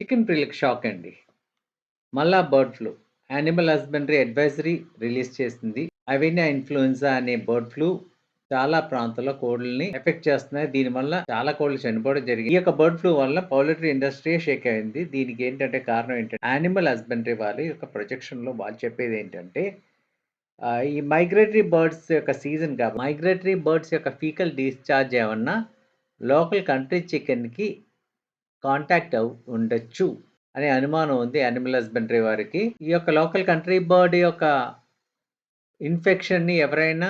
Chicken ప్రియులకు shock అండి. మళ్ళా bird flu. Animal husbandry advisory release చేసింది. అవినా ఇన్ఫ్లుయెన్జా అనే బర్డ్ ఫ్లూ చాలా ప్రాంతాల్లో కోళ్ళని ఎఫెక్ట్ చేస్తున్నాయి. దీనివల్ల చాలా కోళ్ళు చనిపోవడం జరిగింది. ఈ యొక్క బర్డ్ ఫ్లూ వల్ల పౌల్ట్రీ ఇండస్ట్రీయే షేక్ అయింది. దీనికి ఏంటంటే కారణం ఏంటంటే యానిమల్ హస్బెండరీ వాళ్ళ యొక్క ప్రొజెక్షన్‌లో వాళ్ళు చెప్పేది ఏంటంటే ఈ మైగ్రేటరీ బర్డ్స్ యొక్క సీజన్ కాబట్టి మైగ్రేటరీ బర్డ్స్ యొక్క ఫీకల్ డిశ్చార్జ్ ఏమన్నా లోకల్ కంట్రీ చికెన్‌కి కాంటాక్ట్ అవ్ ఉండొచ్చు అనే అనుమానం ఉంది అనిమల్ హస్బెండరీ వారికి. ఈ యొక్క లోకల్ కంట్రీ బర్డ్ యొక్క ఇన్ఫెక్షన్‌ని ఎవరైనా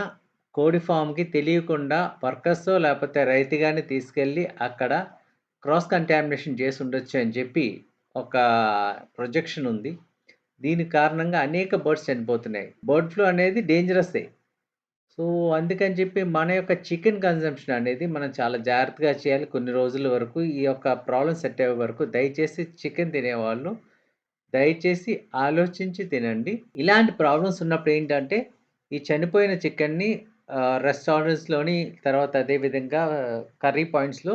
కోడి ఫామ్కి తెలియకుండా వర్కర్స్ లేకపోతే రైతు కానీ తీసుకెళ్ళి అక్కడ క్రాస్ కంటామినేషన్ చేసి ఉండొచ్చు అని చెప్పి ఒక ప్రొజెక్షన్ ఉంది. దీని కారణంగా అనేక బర్డ్స్ చనిపోతున్నాయి. బర్డ్ ఫ్లూ అనేది డేంజరస్సే. సో, అందుకని చెప్పి మన యొక్క చికెన్ కన్సంప్షన్ అనేది మనం చాలా జాగ్రత్తగా చేయాలి. కొన్ని రోజుల వరకు ఈ యొక్క ప్రాబ్లమ్ సెట్ అయ్యే వరకు దయచేసి చికెన్ తినేవాళ్ళు దయచేసి ఆలోచించి తినండి. ఇలాంటి ప్రాబ్లమ్స్ ఉన్నప్పుడు ఏంటంటే ఈ చనిపోయిన చికెన్‌ని రెస్టారెంట్స్‌లోని తర్వాత అదే విధంగా కర్రీ పాయింట్స్‌లో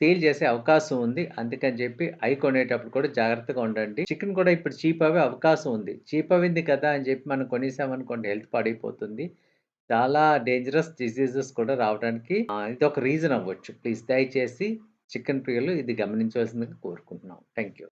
సేల్ చేసే అవకాశం ఉంది. అందుకని చెప్పి అవి కొనేటప్పుడు కూడా జాగ్రత్తగా ఉండండి. చికెన్ కూడా ఇప్పుడు చీప్ అవే అవకాశం ఉంది. చీప్ అవింది కదా అని చెప్పి మనం కొనేసామనుకోండి హెల్త్ పాడైపోతుంది. చాలా డేంజరస్ డిసీజెస్ కూడా రావడానికి ఇది ఒక రీజన్ అవ్వచ్చు. ప్లీజ్ దయచేసి చికెన్ ప్రియులు ఇది గమనించవలసిందిగా కోరుకుంటున్నాం. Thank you.